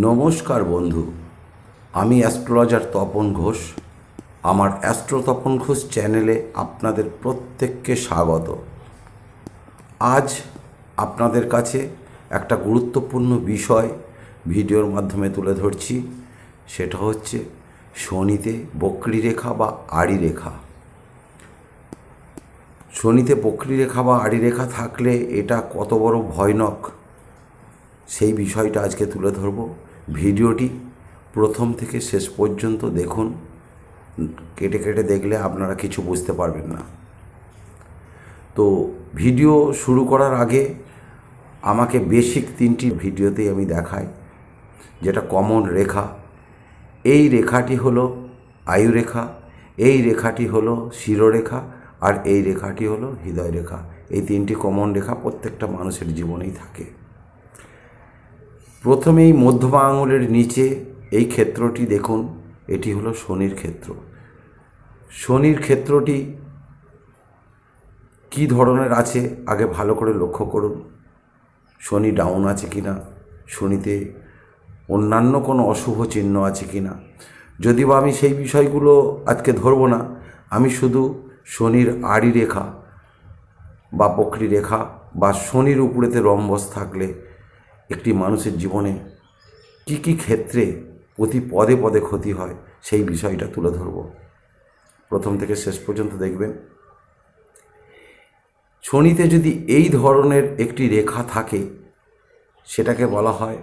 নমস্কার বন্ধু, আমি অ্যাস্ট্রোলজার তপন ঘোষ। আমার অ্যাস্ট্রো তপন ঘোষ চ্যানেলে আপনাদের প্রত্যেককে স্বাগত। আজ আপনাদের কাছে একটা গুরুত্বপূর্ণ বিষয় ভিডিওর মাধ্যমে তুলে ধরছি। সেটা হচ্ছে শনিতে বক্রী রেখা বা আড়ি রেখা শনিতে বক্রী রেখা বা আড়ি রেখা থাকলে এটা কত বড় ভয়ানক সেই বিষয়টা আজকে তুলে ধরব। ভিডিওটি প্রথম থেকে শেষ পর্যন্ত দেখুন। কেটে কেটে দেখলে আপনারা কিছু বুঝতে পারবেন না। তো ভিডিও শুরু করার আগে আমাকে বেসিক তিনটি ভিডিওতেই আমি দেখাই, যেটা কমন রেখা। এই রেখাটি হলো আয়ু রেখা এই রেখাটি হলো শিরোরেখা, আর এই রেখাটি হলো হৃদয় রেখা এই তিনটি কমন রেখা প্রত্যেকটা মানুষের জীবনেই থাকে। প্রথমেই মধ্যমা আঙুলের নিচে এই ক্ষেত্রটি দেখুন, এটি হলো শনির ক্ষেত্র। শনির ক্ষেত্রটি কী ধরনের আছে, আগে ভালো করে লক্ষ্য করুন। শনি ডাউন আছে কি না, শনিতে অন্যান্য কোনো অশুভ চিহ্ন আছে কি না। যদি বা আমি সেই বিষয়গুলো আজকে ধরবো না, আমি শুধু শনির আড়ি রেখা বা বক্রী রেখা বা শনির উপরেতে রম্বস থাকলে একটি মানুষের জীবনে কি কি ক্ষেত্রে প্রতি পদে পদে ক্ষতি হয়, সেই বিষয়টা তুলে ধরব। প্রথম থেকে শেষ পর্যন্ত দেখবেন। শনিতে যদি এই ধরনের একটি রেখা থাকে, সেটাকে বলা হয়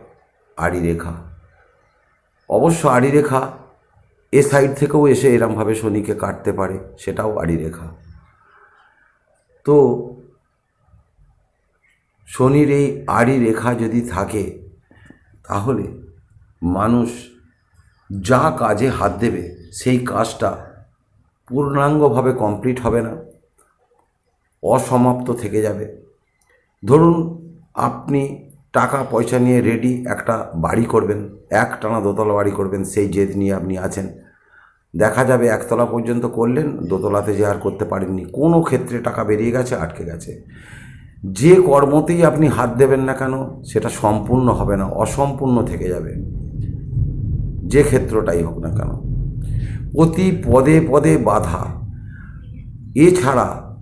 আড়ি রেখা অবশ্য আড়ি রেখা এ সাইড থেকেও এসে এরমভাবে শনিকে কাটতে পারে, সেটাও আড়ি রেখা তো শনির এই আড়ি রেখা যদি থাকে, তাহলে মানুষ যা কাজে হাত দেবে, সেই কাজটা পূর্ণাঙ্গভাবে কমপ্লিট হবে না, অসমাপ্ত থেকে যাবে। ধরুন আপনি টাকা পয়সা নিয়ে রেডি একটা বাড়ি করবেন এক টানা দোতলা বাড়ি করবেন, সেই জেদ নিয়ে আপনি আছেন। দেখা যাবে একতলা পর্যন্ত করলেন, দোতলাতে যে আর করতে পারেননি। কোনো ক্ষেত্রে টাকা বেরিয়ে গেছে, আটকে গেছে। যে কর্মতেই আপনি হাত দেবেন না কেন, সেটা সম্পূর্ণ হবে না, অসম্পূর্ণ থেকে যাবে। যে ক্ষেত্রটাই হোক না কেন। প্রতি পদে পদে বাধা। এছাড়া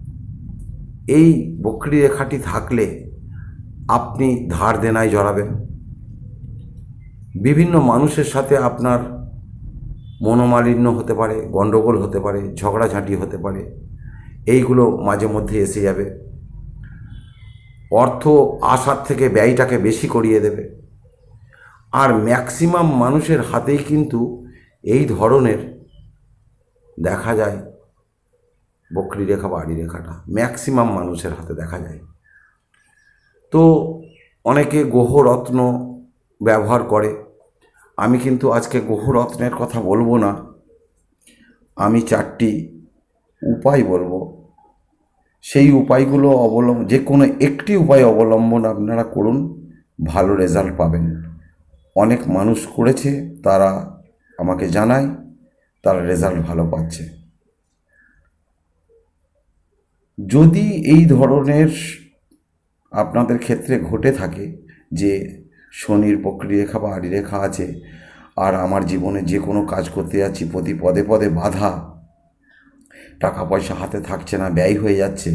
এই বক্রী রেখাটি থাকলে আপনি ধার দেনায় জড়াবেন। বিভিন্ন মানুষের সাথে আপনার মনোমালিন্য হতে পারে, গণ্ডগোল হতে পারে, ঝগড়াঝাঁটি হতে পারে। এইগুলো মাঝে মধ্যে এসে যাবে। অর্থ আসার থেকে ব্যয়টাকে বেশি করিয়ে দেবে। আর ম্যাক্সিমাম মানুষের হাতেই কিন্তু এই ধরনের দেখা যায় বক্রী রেখা বা আড়ি রেখাটা ম্যাক্সিমাম মানুষের হাতে দেখা যায়। তো অনেকে গ্রহরত্ন ব্যবহার করে। আমি কিন্তু আজকে গ্রহরত্নের কথা বলব না। আমি চারটি উপায় বলব। সেই উপায়গুলো অবলম্বন যে কোনো একটি উপায় অবলম্বন আপনারা করুন, ভালো রেজাল্ট পাবেন। অনেক মানুষ করেছে, তারা আমাকে জানায়, তারা রেজাল্ট ভালো পাচ্ছে। যদি এই ধরনের আপনাদের ক্ষেত্রে ঘটে থাকে যে শনির বক্রীরেখা বা আড়ি রেখা আছে, আর আমার জীবনে যে কোনো কাজ করতে যাচ্ছি, প্রতি পদে পদে বাধা টাকা পয়সা হাতে থাকছে না, ব্যয় হয়ে যাচ্ছে।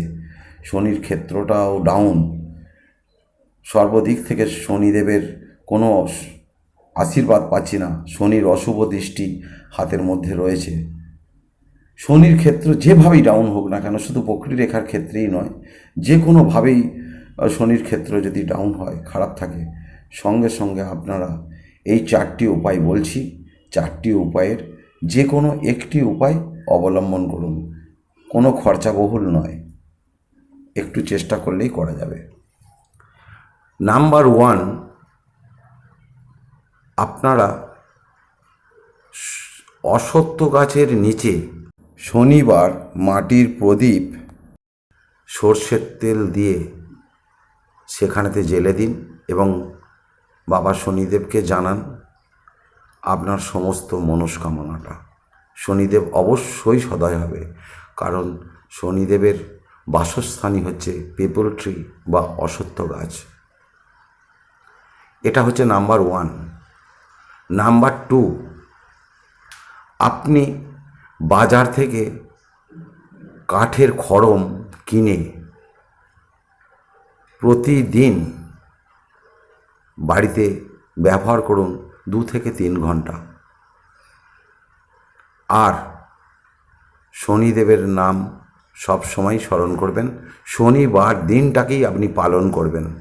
শনির ক্ষেত্রটাও ডাউন সর্বদিক থেকে শনিদেবের কোনো আশীর্বাদ পাচ্ছি না। শনির অশুভ দৃষ্টি হাতের মধ্যে রয়েছে। শনির ক্ষেত্র যেভাবেই ডাউন হোক না কেন, শুধু বক্রী রেখার ক্ষেত্রেই নয় যে কোনোভাবেই শনির ক্ষেত্র যদি ডাউন হয়, খারাপ থাকে, সঙ্গে সঙ্গে আপনারা এই চারটি উপায় বলছি। চারটি উপায়ের যে কোনো একটি উপায় অবলম্বন করুন। কোনো খরচাবহুল নয়। একটু চেষ্টা করলেই করা যাবে। নাম্বার ওয়ান, আপনারা অসত্য গাছের নিচে শনিবার মাটির প্রদীপ সর্ষের তেল দিয়ে সেখানেতে জেলে দিন এবং বাবা শনিদেবকে জানান আপনার সমস্ত মনস্কামনাটা। শনিদেব অবশ্যই সদয় হবে। কারণ শনিদেবের বাসস্থানই হচ্ছে পেপল ট্রি বা অসত্য গাছ। এটা হচ্ছে নাম্বার ওয়ান। নাম্বার টু, আপনি বাজার থেকে কাঠের খড়ম কিনে প্রতিদিন বাড়িতে ব্যবহার করুন দু থেকে তিন ঘণ্টা। আর শনিদেবের নাম সব সময় স্মরণ করবেন। শনিবার দিনটাকেই আপনি পালন করবেন।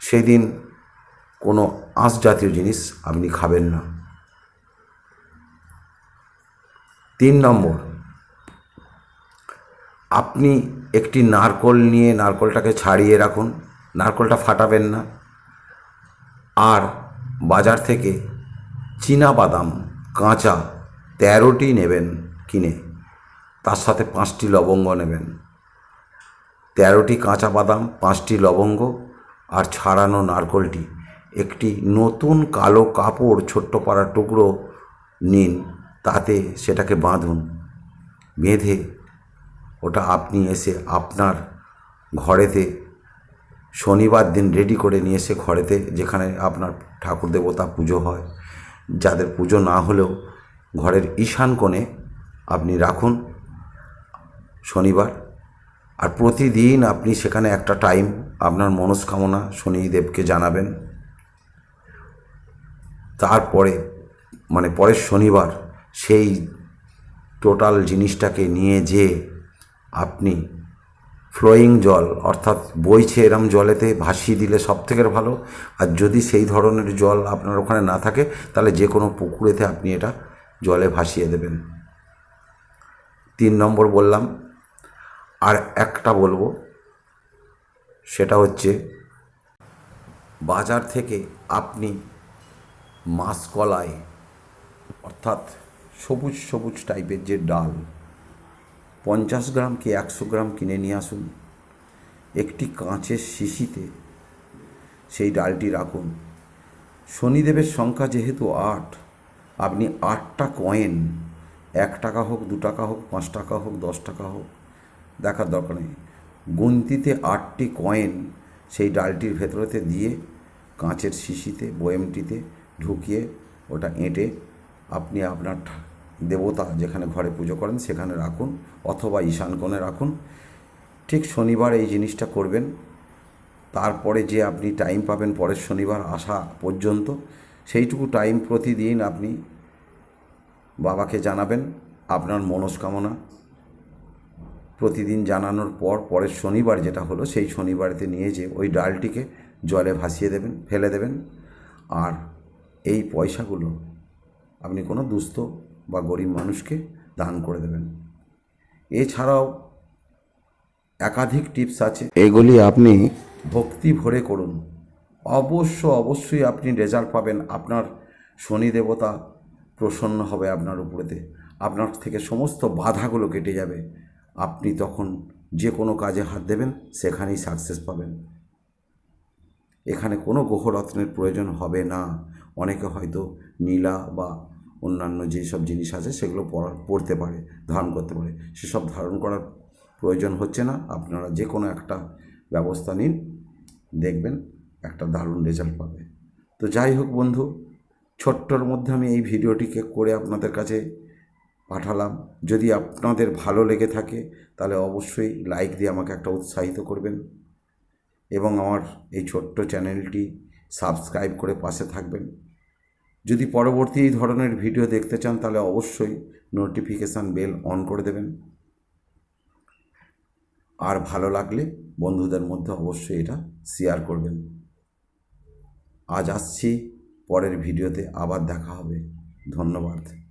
সেদিন কোনো আঁশ জাতীয় জিনিস আপনি খাবেন না। তিন নম্বর, আপনি একটি নারকোল নিয়ে নারকোলটাকে ছাড়িয়ে রাখুন। নারকোলটা ফাটাবেন না। আর বাজার থেকে চীনা বাদাম, কাঁচা তেরোটি নেবেন কিনে। তার সাথে পাঁচটি লবঙ্গ নেবেন। তেরোটি কাঁচা বাদাম, পাঁচটি লবঙ্গ আর ছাড়ানো নারকোলটি। একটি নতুন কালো কাপড় ছোট্ট পাড়া টুকরো নিন, তাতে সেটাকে বাঁধুন। বেঁধে ওটা আপনি এসে আপনার ঘরেতে শনিবার দিন রেডি করে নিয়ে এসে ঘরেতে যেখানে আপনার ঠাকুর দেবতা পুজো হয়, যাদের পুজো না হলেও ঘরের ঈশান কোণে আপনি রাখুন। শনিবার। আর প্রতিদিন আপনি সেখানে একটা টাইম আপনার মনস্কামনা শনিদেবকে জানাবেন। তারপরে মানে পরের শনিবার সেই টোটাল জিনিসটাকে নিয়ে যে আপনি ফ্লোয়িং জল, অর্থাৎ বইছে এরম জলেতে ভাসিয়ে দিলে সব থেকে ভালো। আর যদি সেই ধরনের জল আপনার ওখানে না থাকে, তাহলে যে কোনো পুকুরেতে আপনি এটা জলে ভাসিয়ে দেবেন। তিন নম্বর বললাম আর একটা বলব, সেটা হচ্ছে বাজার থেকে আপনি মাসকলাই, অর্থাৎ সবুজ সবুজ টাইপের যে ডাল, পঞ্চাশ গ্রাম কি একশো গ্রাম কিনে নিয়ে আসুন। একটি কাঁচের শিশিতে সেই ডালটি রাখুন। শনিদেবের সংখ্যা যেহেতু আট, আপনি আটটা কয়েন, এক টাকা হোক, দু টাকা হোক, পাঁচ টাকা হোক, দশ টাকা হোক দেখার দরকার নেই। গুনতিতে আটটি কয়েন সেই ডালটির ভেতরেতে দিয়ে কাঁচের শিশিতে, বয়েমটিতে ঢুকিয়ে ওটা এঁটে আপনি আপনার দেবতা যেখানে ঘরে পুজো করেন সেখানে রাখুন অথবা ঈশান কোণে রাখুন। ঠিক শনিবার এই জিনিসটা করবেন। তারপরে যে আপনি টাইম পাবেন পরের শনিবার আসা পর্যন্ত, সেইটুকু টাইম প্রতিদিন আপনি বাবাকে জানাবেন আপনার মনস্কামনা। প্রতিদিন জানানোর পর পরের শনিবার যেটা হলো, সেই শনিবারেতে নিয়ে যে ওই ডালটিকে জলে ভাসিয়ে দেবেন, ফেলে দেবেন। আর এই পয়সাগুলো আপনি কোনো দুস্থ বা গরিব মানুষকে দান করে দেবেন। এছাড়াও একাধিক টিপস আছে। এগুলি আপনি ভক্তি ভরে করুন। অবশ্য অবশ্যই আপনি রেজাল্ট পাবেন। আপনার শনি দেবতা প্রসন্ন হবে আপনার উপরেতে। আপনার থেকে সমস্ত বাধাগুলো কেটে যাবে। আপনি তখন যে কোনো কাজে হাত দেবেন, সেখানেই সাকসেস পাবেন। এখানে কোনো গ্রহরত্নের প্রয়োজন হবে না। অনেকে হয়তো নীলা বা অন্যান্য যেসব জিনিস আছে, সেগুলো পড়া পড়তে পারে, ধারণ করতে পারে। সেসব ধারণ করার প্রয়োজন হচ্ছে না। আপনারা যে কোনো একটা ব্যবস্থা নিন, দেখবেন একটা দারুণ রেজাল্ট পাবে। তো যাই হোক বন্ধু, ছোট্টর মধ্যে আমি এই ভিডিওটিকে করে আপনাদের কাছে পাঠালাম। যদি আপনাদের ভালো লেগে থাকে, তাহলে অবশ্যই লাইক দিয়ে আমাকে একটা উৎসাহিত করবেন। এবং আমার এই ছোট্ট চ্যানেলটি সাবস্ক্রাইব করে পাশে থাকবেন। যদি পরবর্তী এই ধরনের ভিডিও দেখতে চান, তাহলে অবশ্যই নোটিফিকেশান বেল অন করে দেবেন। আর ভালো লাগলে বন্ধুদের মধ্যে অবশ্যই এটা শেয়ার করবেন। আজ আসছি, পরের ভিডিওতে আবার দেখা হবে। ধন্যবাদ।